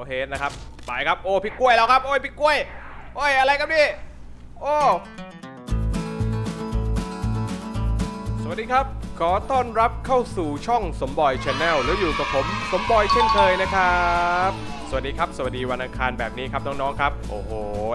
เอาเฮดนะครับ ไปครับ โอ้พี่กล้วยแล้วครับ โอ้ยพี่กล้วย โอ้ยอะไรครับนี่ โอ้ สวัสดีครับ ขอต้อนรับเข้าสู่ช่องสมบอยชาแนลแล้วอยู่กับผมสมบอยเช่นเคยนะครับ สวัสดีครับ สวัสดีวันอังคารแบบนี้ครับน้องๆครับ โอ้โห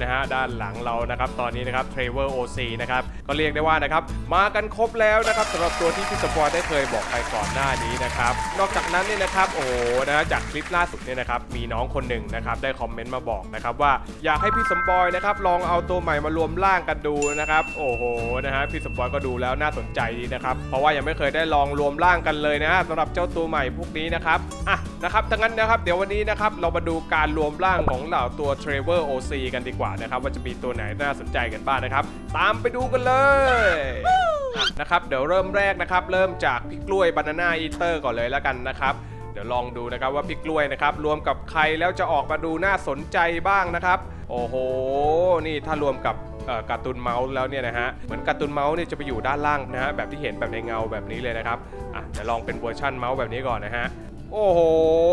นะฮะด้านหลังเรานะครับตอนนี้นะครับเทรเวอร์โอซีนะครับก็เรียกได้ว่านะครับมากันครบแล้วนะครับสำหรับตัวที่พี่สปอยได้เคยบอกไปก่อนหน้านี้นะครับนอกจากนั้นเนี่ยนะครับโอ้โหนะฮะจากคลิปล่าสุดเนี่ยนะครับมีน้องคนหนึ่งนะครับได้คอมเมนต์มาบอกนะครับว่าอยากให้พี่สมบอยนะครับลองเอาตัวใหม่มารวมร่างกันดูนะครับโอ้โหนะฮะพี่สมบอยก็ดูแล้วน่าสนใจดีนะครับเพราะว่ายังไม่เคยได้ลองรวมร่างกันเลยนะฮะสำหรับเจ้าตัวใหม่พวกนี้นะครับอะนะครับดังนั้นนะครับเดี๋ยววันนี้นะครับเรามาดูการรวมร่างของเหล่าตัว t r a v e r OC กันดีกว่านะครับ ว่าจะมีตัวไหนน่าสนใจกันบ้างนะครับ ตามไปดูกันเลยนะครับเดี๋ยวเริ่มแรกนะครับ เริ่มจากพี่กล้วยบานาน่าอีเตอร์ก่อนเลยแล้วกันนะครับ เดี๋ยวลองดูนะครับว่าพี่กล้วยนะครับ รวมกับใครแล้วจะออกมาดูน่าสนใจบ้างนะครับ โอ้โห นี่ถ้ารวมกับการ์ตูนเมาส์แล้วเนี่ยนะฮะเหมือนการ์ตูนเมาส์เนี่ยจะไปอยู่ด้านล่างนะฮะแบบที่เห็นแบบในเงาแบบนี้เลยนะครับอะเดี๋ยวลองเป็นเวอร์ชั่นเมาส์แบบนี้ก่อนนะฮะโอ้โห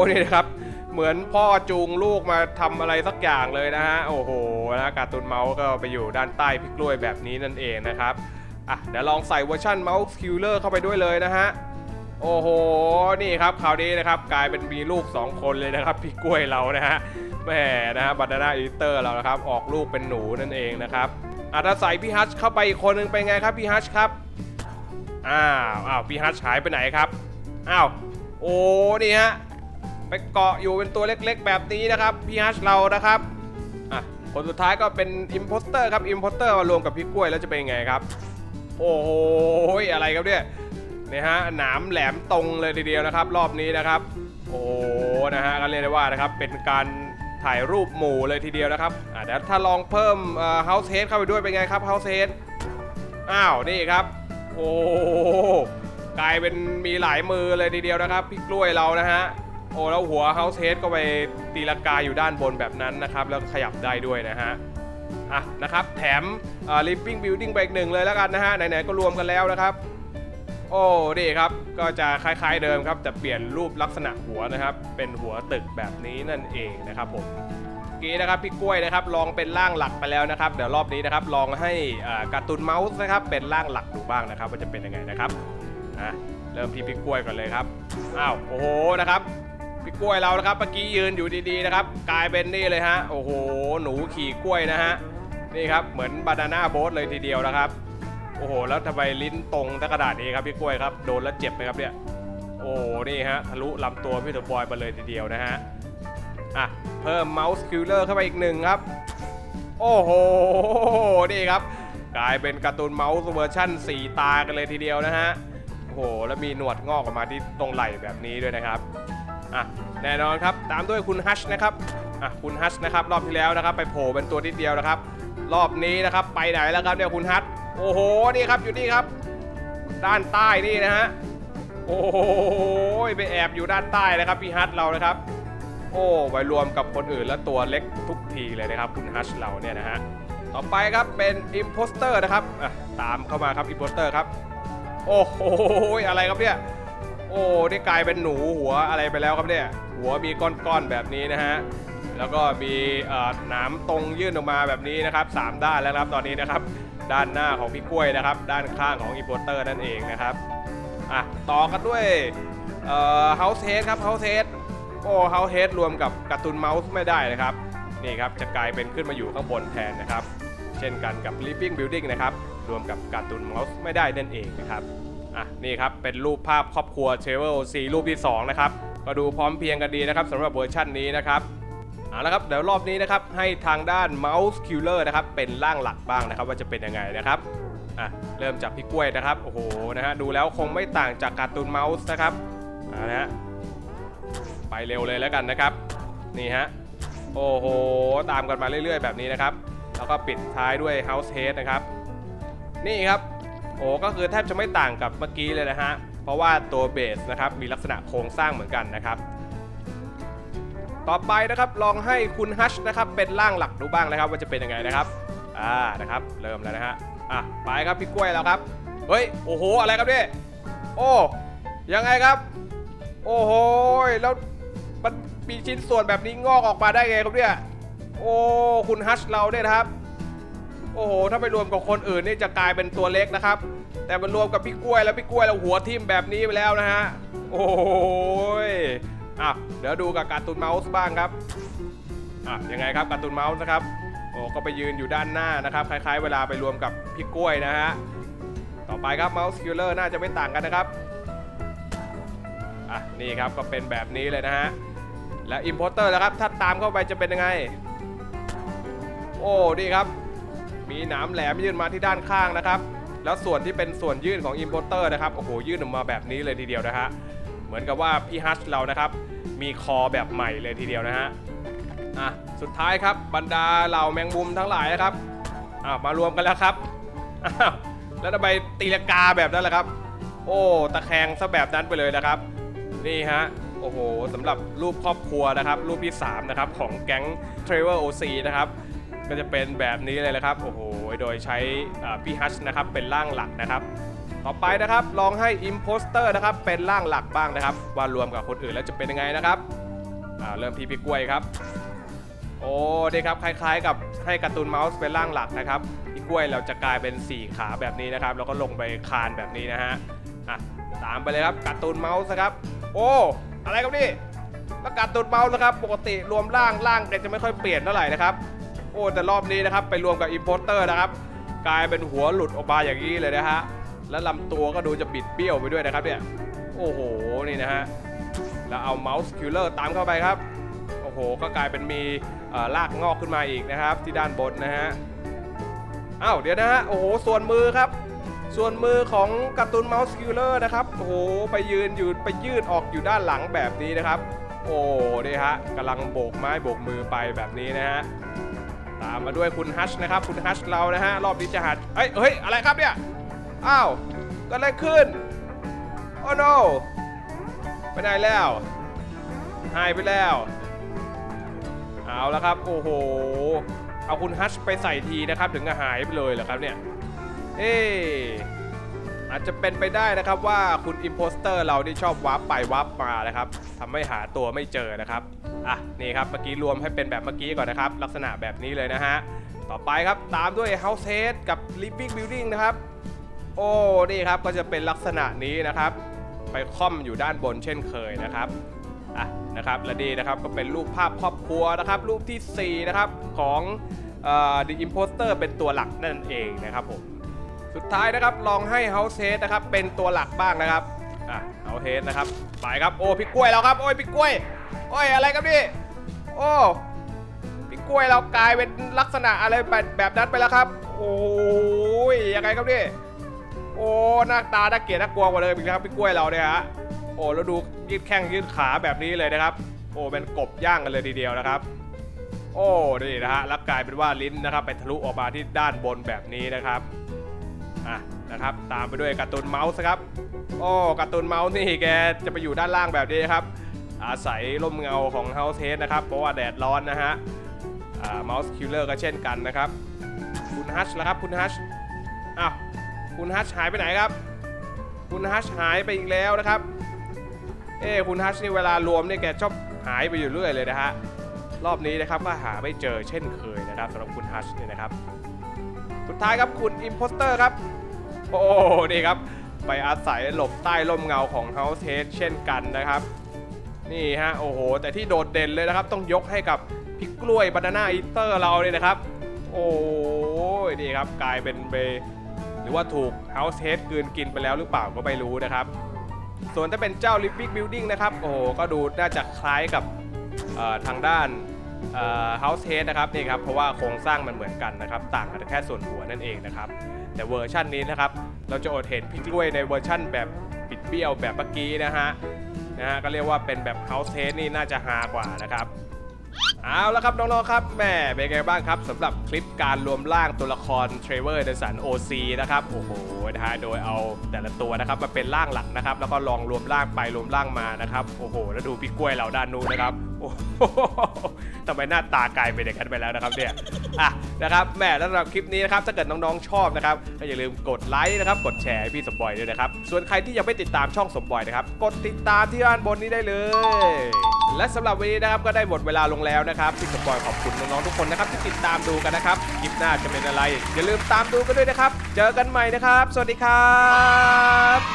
นี่นะครับ เหมือนพ่อจูงลูกมาทำอะไรสักอย่างเลยนะฮะ โอ้โหนะการ์ตูนเมาส์ก็ไปอยู่ด้านใต้พีกล้วยแบบนี้นั่นเองนะครับ อะ เดี๋ยวลองใส่เวอร์ชันเมาส์คิลเลอร์เข้าไปด้วยเลยนะฮะ โอ้โห นี่ครับคราวนี้นะครับ กลายเป็นมีลูก 2 คนเลยนะครับพี่กล้วยเรานะฮะ แหมนะฮะบัตนาอีเตอร์เรานะครับ ออกลูกเป็นหนูนั่นเองนะครับอาถ้าใส่พี่ฮัชเข้าไปอีกคนหนึงเป็นไงครับพี่ฮัชครับ อ้าว อ้าวพี่ฮัชหายไปไหนครับ อ้าว โอ้ นี่ฮะ ไปเกาะอยู่เป็นตัวเล็กๆ แบบนี้นะครับพี่ฮัชเรานะครับอะคนสุดท้ายก็เป็นอิมโพสเตอร์ครับอิมโพสเตอร์มารวมกับพี่กล้วยแล้วจะเป็นยังไงครับ โอ้โหอะไรครับเนี่ยนี่ฮะหนามแหลมตรงเลยทีเดียวนะครับ รอบนี้นะครับ โอ้นะฮะก็เรียกได้ว่านะครับเป็นการถ่ายรูปหมู่เลยทีเดียวนะครับอะเดี๋ยวถ้าลองเพิ่มเฮาส์เฮดเข้าไปด้วยเป็นไงครับเฮาส์เฮดอ้าวนี่ครับโอ้กลายเป็นมีหลายมือเลยทีเดียวนะครับ พี่กล้วยเรานะฮะ โอ้แล้วหัวเฮาเฮดก็ไปตีลังกาอยู่ด้านบนแบบนั้นนะครับ แล้วขยับได้ด้วยนะฮะอะนะครับ แถมลิฟ i ิ g งบิ l ดิ้งไปอีกหนึ่งเลยแล้วกันนะฮะไหนๆก็รวมกันแล้วนะครับ โอ้ดีครับก็จะคล้ายๆเดิมครับแต่เปลี่ยนรูปลักษณะหัวนะครับ เป็นหัวตึกแบบนี้นั่นเองนะครับผมเมื่อกี้นะครับพี่กล้วยนะครับลองเป็นร่างหลักไปแล้วนะครับ เดี๋ยวรอบนี้นะครับลองให้อ่าการ์ตูนเมาส์นะครับเป็นร่างหลักดูบ้างนะครับ ว่าจะเป็นยังไงนะครับอะเริ่มที่พี่กล้วยก่อนเลยครับอ้าวโอ้โหนะครับ พี่กล้วยเรานะครับเมื่อกี้ยืนอยู่ดีๆนะครับ กลายเป็นนี่เลยฮะโอ้โห หนูขี่กล้วยนะฮะนี่ครับเหมือนบานาน่าโบ๊ทเลยทีเดียวนะครับ โอ้โห แล้วทำไมลิ้นตรงตะกระดาษนี้ครับพี่กล้วยครับโดนแล้วเจ็บไหมครับเนี่ยโอ้โหนี่ฮะทะลุลำตัวพี่ตัวบอยมาเลยทีเดียวนะฮะอะเพิ่มเมาส์คิลเลอร์เข้าไปอีกหนึ่งครับ โอ้โหนี่ครับ กลายเป็นการ์ตูนเมาส์เวอร์ชั่น 4 ตากันเลยทีเดียวนะฮะโอ้โหแล้วมีหนวดงอกออกมาที่ตรงไหล่แบบนี้ด้วยนะครับ อะแน่นอนครับตามด้วยคุณฮัชนะครับอะคุณฮัชนะครับรอบที่แล้วนะครับ ไปโผล่เป็นตัวนิดเดียวนะครับ รอบนี้นะครับไปไหนแล้วครับเนี่ยคุณฮัชโอ้โหนี่ครับอยู่นี่ครับ ด้านใต้นี่นะฮะโอ้โหไปแอบอยู่ด้านใต้นะครับพี่ฮัชเรานะครับ โอ้ไปรวมกับคนอื่นแล้วตัวเล็กทุกทีเลยนะครับ คุณฮัชเราเนี่ยนะฮะต่อไปครับเป็นอิมโพสเตอร์นะครับอะตามเข้ามาครับอิมโพสเตอร์ครับ โอ้โหอะไรครับเนี่ย โอ้นี่กลายเป็นหนูหัวอะไรไปแล้วครับเนี่ยหัวมีก้อนๆแบบนี้นะฮะแล้วก็มีหนามตรงยื่นออกมาแบบนี้นะครับสามด้านแล้วครับตอนนี้นะครับ ด้านหน้าของพี่กล้วยนะครับ ด้านข้างของอีโปเตอร์นั่นเองนะครับอะต่อกันด้วยเอ่อเฮาส์เฮดครับเฮาส์เฮดโอ้เฮาส์เฮดรวมกับการ์ตูนเมาส์ไม่ได้นะครับนี่ครับจะกลายเป็นขึ้นมาอยู่ข้างบนแทนนะครับ เช่นกันกับ Living Building นะครับรวมกับการ์ตูนเมาส์ไม่ได้นั่นเองนะครับ อะนี่ครับเป็นรูปภาพครอบครัวเชเวลซีรูปที่ 2 นะครับ ก็ดูพร้อมเพียงกันดีนะครับสำหรับเวอร์ชันนี้นะครับเอาละครับเดี๋ยวรอบนี้นะครับให้ทางด้าน Mouse Killer นะครับเป็นร่างหลักบ้างนะครับ ว่าจะเป็นยังไงนะครับอะเริ่มจากพี่กล้วยนะครับโอ้โหนะฮะดูแล้วคงไม่ต่างจากการ์ตูนเมาส์นะครับอ่านะฮะไปเร็วเลยแล้วกันนะครับ นี่ฮะโอ้โหตามกันมาเรื่อยๆ แบบนี้นะครับ แล้วก็ปิดท้ายด้วย House Head นะครับ นี่ครับ โอ้ก็คือแทบจะไม่ต่างกับเมื่อกี้เลยนะฮะ เพราะว่าตัวเบสนะครับมีลักษณะโครงสร้างเหมือนกันนะครับ ต่อไปนะครับลองให้คุณฮัชนะครับเป็นร่างหลักดูบ้างนะครับ ว่าจะเป็นยังไงนะครับ อ่านะครับ เริ่มแล้วนะฮะ อะไปครับพี่กล้วยแล้วครับ เฮ้ยโอ้โหอะไรครับเนี่ยโอ้ยังไงครับ โอ้โหแล้วมันมีชิ้นส่วนแบบนี้งอกออกมาได้ไงครับเนี่ยโอ้คุณฮัชเราเนี่ยนะครับ โอ้โห ถ้าไปรวมกับคนอื่นนี่จะกลายเป็นตัวเล็กนะครับ แต่มันรวมกับพี่กล้วยแล้วพี่กล้วยเราหัวทิ่มแบบนี้ไปแล้วนะฮะ โอ้ยอะเดี๋ยวดูกับการ์ตูนเมาส์บ้างครับอะยังไงครับการ์ตูนเมาส์นะครับ โอ้ก็ไปยืนอยู่ด้านหน้านะครับ คล้าย ๆ เวลาไปรวมกับพี่กล้วยนะฮะ ต่อไปครับเมาส์คิลเลอร์น่าจะไม่ต่างกันนะครับ อะนี่ครับก็เป็นแบบนี้เลยนะฮะ แล้วอิ p โพเตอร์แล้วครับ ถ้าตามเข้าไปจะเป็นยังไง โอ้ดีครับ มีหนามแหลมยื่นมาที่ด้านข้างนะครับ แล้วส่วนที่เป็นส่วนยื่นของ Importer นะครับ โอ้โห ยื่นออกมาแบบนี้เลยทีเดียวนะฮะ เหมือนกับว่าพี่ฮัชเรานะครับ มีคอแบบใหม่เลยทีเดียวนะฮะ อะ สุดท้ายครับบรรดาเหล่าแมงมุมทั้งหลายนะครับ อะมารวมกันแล้วครับอ้าวแล้วทำไมตีลกาแบบนั้นล่ะครับ โอ้ ตะแคงซะแบบนั้นไปเลยนะครับ นี่ฮะ โอ้โหสำหรับรูปครอบครัวนะครับ รูปที่ 3 นะครับ ของแก๊ง t r a v e l OC นะครับ ก็จะเป็นแบบนี้เลยนะครับ โอ้โห โดยใช้พี่ฮัชนะครับเป็นร่างหลักนะครับ ต่อไปนะครับลองให้ Imposter นะครับเป็นร่างหลักบ้างนะครับ ว่ารวมกับคนอื่นแล้วจะเป็นยังไงนะครับเริ่มที่พี่กล้วยครับ โอ้ดีครับคล้ายๆ กับให้การ์ตูนเมาส์เป็นร่างหลักนะครับพี่กล้วยเราจะกลายเป็น 4 ขาแบบนี้นะครับ แล้วก็ลงไปคานแบบนี้นะฮะอะตามไปเลยครับการ์ตูนเมาส์ครับ โอ้อะไรครับนี่แล้วการ์ตูนเมาส์นะครับ ปกติรวมร่างร่างแกจะไม่ค่อยเปลี่ยนเท่าไหร่นะครับ โอ้แต่รอบนี้นะครับไปรวมกับอิ p โพเตอร์นะครับ กลายเป็นหัวหลุดออกมาอย่างนี้เลยนะฮะแล้วลำตัวก็ดูจะบิดเบี้ยวไปด้วยนะครับเนี่ยโอ้โหนี่นะฮะแล้วเอาเมาส์คิลเลอร์ตามเข้าไปครับโอ้โหก็กลายเป็นมีลากงอกขึ้นมาอีกนะครับ ที่ด้านบนนะฮะอ้าวเดี๋ยวนะฮะโอ้โหส่วนมือครับ ส่วนมือของการ์ตูนเมาส์คิลเลอร์นะครับโอ้โหไปยืนอยู่ไปยืดออกอยู่ด้านหลังแบบนี้นะครับ โอ้นี่ฮะกำลังโบกไม้โบกมือไปแบบนี้นะฮะ ตามมาด้วยคุณฮัชนะครับ คุณฮัชเรานะฮะ รอบนี้จะหัดเฮ้ย เฮ้ย อะไรครับเนี่ย อ้าวก็อะไรขึ้น โอ้ no ไปไหนแล้ว หายไปแล้ว เอาแล้วครับ โอ้โห เอาคุณฮัชไปใส่ทีนะครับ ถึงจะหายไปเลยเหรอครับเนี่ย เอ๊ะอาจจะเป็นไปได้นะครับว่าคุณอิ p โพสเตอร์เราที่ชอบวาร์ปไปวาร์ปมานะครับทำให้หาตัวไม่เจอนะครับ อะนี่ครับเมื่อกี้รวมให้เป็นแบบเมื่อกี้ก่อนนะครับ ลักษณะแบบนี้เลยนะฮะต่อไปครับตามด้วย House Head กับ Living Building นะครับ โอ้นี่ครับก็จะเป็นลักษณะนี้นะครับ ไปค่อมอยู่ด้านบนเช่นเคยนะครับอะนะครับและดีนะครับก็เป็นรูปภาพครอบครัวนะครับ รูปทีสี่ 4 นะครับของเอ่อ The Imposter เป็นตัวหลักนั่นเองนะครับผมสุดท้ายนะครับลองให้ House Head นะครับเป็นตัวหลักบ้างนะครับอะ House Head นะครับไปครับโอ้พี่กล้วยเราครับโอ้ยพี่กล้วย อ้ยอะไรครับนี่ โอ้พี่กล้วยเรากลายเป็นลักษณะอะไรแบบแบบนั้นไปแล้วครับ โอ้ยยังไงครับนี่ โอ้หน้าตาน่าเกลียดน่ากลัวกว่าเดิมอีกนะครับพี่กล้วยเราเนี่ยฮะ โอ้แล้วดูยืดแข้งยืดขาแบบนี้เลยนะครับ โอ้เป็นกบย่างกันเลยทีเดียวนะครับ โอ้นี่นะฮะแล้วกลายเป็นว่าลิ้นนะครับ ไปทะลุออกมาที่ด้านบนแบบนี้นะครับอะนะครับตามไปด้วยการ์ตูนเมาส์ครับ โอ้การ์ตูนเมาส์นี่แกจะไปอยู่ด้านล่างแบบนี้นครับ อาศัยร่มเงาของ House Head นะครับ เพราะว่าแดดร้อนนะฮะอ่า Mouse Killer ก็เช่นกันนะครับ คุณฮัชแล้วครับคุณฮัชอ้าวคุณฮัชหายไปไหนครับ คุณฮัชหายไปอีกแล้วนะครับ เอ้คุณฮัชนี่เวลารวมเนี่ยแกชอบหายไปอยู่เรื่อยเลยนะฮะรอบนี้นะครับก็หาไม่เจอเช่นเคยนะครับสำหรับคุณฮัชเนี่ยนะครับ สุดท้ายครับคุณอิ p โพสเตอร์ครับ โอ้นี่ครับ ไปอาศัยหลบใต้ร่มเงาของ House Head เช่นกันนะครับ นี่ฮะโอ้โห แต่ที่โดดเด่นเลยนะครับ ต้องยกให้กับพี่กล้วยบานาน่าอีเตอร์เราเนี่ยนะครับ โอ้ยนี่ครับกลายเป็นเบหรือว่าถูก House Head กลืนกินไปแล้วหรือเปล่าก็ไม่รู้นะครับ ส่วนถ้าเป็นเจ้า Living Building นะครับ โอ้โห ก็ดูน่าจะคล้ายกับทางด้านเอ่อ House Head นะครับนี่ครับเพราะว่าโครงสร้างมันเหมือนกันนะครับ ต่างกันแค่ส่วนหัวนั่นเองนะครับ แต่เวอร์ชันนี้นะครับ เราจะอดเห็นพี่กล้วยในเวอร์ชันแบบปิดเบี้ยวแบบเมื่อกี้นะฮะ นะฮะก็เรียกว่าเป็นแบบ House Head นี่น่าจะฮากว่านะครับเอาละครับน้องๆครับแหม่เป็นไงบ้างครับสำหรับคลิปการรวมร่างตัวละครเทรเวอร์เดสันโอซีนะครับโอ้โหนะฮะโดยเอาแต่ละตัวนะครับมาเป็นร่างหลักนะครับแล้วก็ลองรวมร่างไปรวมร่างมานะครับโอ้โหแล้วดูพี่กล้วยเหล่าด้านนู้นนะครับ ทำไมหน้าตากลายเป็นอย่างนั้นไปแล้วนะครับเนี่ยอะนะครับแหม่แล้วสำหรับคลิปนี้นะครับถ้าเกิดน้องๆชอบนะครับก็อย่าลืมกดไลค์นะครับกดแชร์ให้พี่สมบอยด้วยนะครับส่วนใครที่ยังไม่ติดตามช่องสมบอยนะครับกดติดตามที่ด้านบนนี้ได้เลย และสำหรับวันนี้นะครับก็ได้หมดเวลาลงแล้วนะครับพี่สมบอยขอบคุณน้องๆทุกคนนะครับที่ติดตามดูกันนะครับคลิปหน้าจะเป็นอะไร อย่าลืมตามดูกันด้วยนะครับ เจอกันใหม่นะครับ สวัสดีครับ